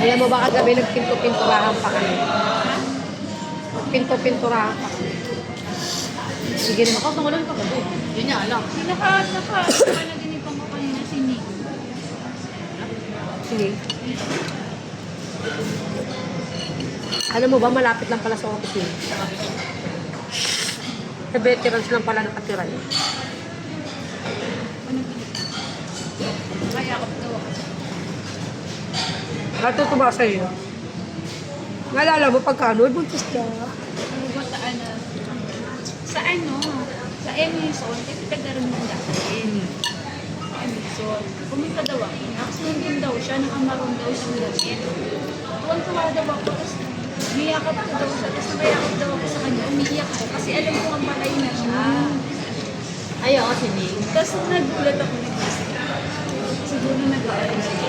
Alam mo ba kagabi nagpinto-pinturahan pa kami. Nagpinto-pinturahan pa kami. Sige naman. Ako, tungulong ka ba? Yun niya, alam. Naka, naka, naka naginipan ko kanina si Nick. Sige. Alam mo ba, malapit lang pala sa office yun. Sa veterans lang pala nakatira yun. Kaya ako daw ako. Natutuwa sa iyo. Naalala mo pagka ano, buntis ka. Ano ba sa ano? Sa ano? Sa Emerson, kasi taga-rin mo dati. Emerson. Pumunta daw ako. Tapos nandun daw siya, nakamaroon daw siyang gamit. Tuwan-tuwa daw ako. Tapos umiyakap ko daw siya. Tapos nabayakap daw ako sa kanya. Umiiyak ako. Kasi alam ko ang patay na siya. Ay, ako si Ning. Tapos nagulat ako. Siguro nag-aaral siya.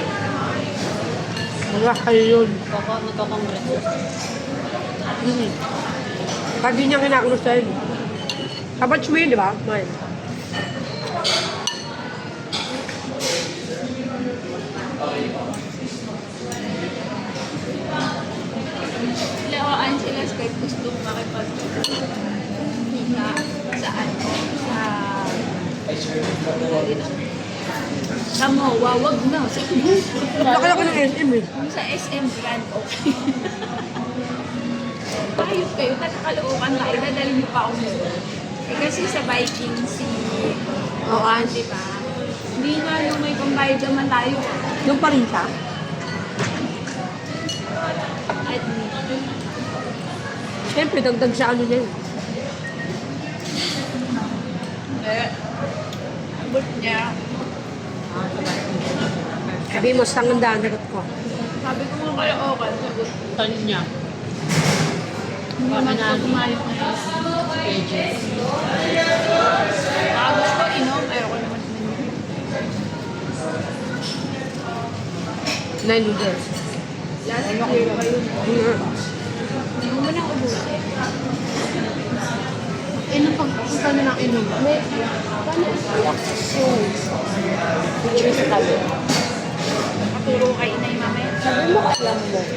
Mga kayo yun. Koko, magkakongres. Hmm. Pag yun yung kinakulo sa'yo. Kabatch mo yun, di ba? Mahal. Lawaan sila kahit gusto makipag sa ano, sa sa MOA, wag na. Sa, Laki-laki ng SM eh. sa SM Grand, okay. Ayos kayo, nakakalookan kayo, dadalhin niyo pa ako doon. Eh, kasi sa Viking si Oan, di ba? Hindi na yung may pambayad naman tayo. Yung pa rin siya. Siyempre, dagdag sa ano niya yun. eh, abot niya, Sabi mo, sangandaan nagot ko. Sabi ko nga kaya okay, sagot. Tan niya. Hindi naman ko kumayok na yun. Pages. Baka gusto inom, ayoko naman. Nine noodles. Last year. Mm. Hindi mo nang ubusin. Inom pag punta na ng inom. May, paano yung Yung sa tabi. Mo, alam mo.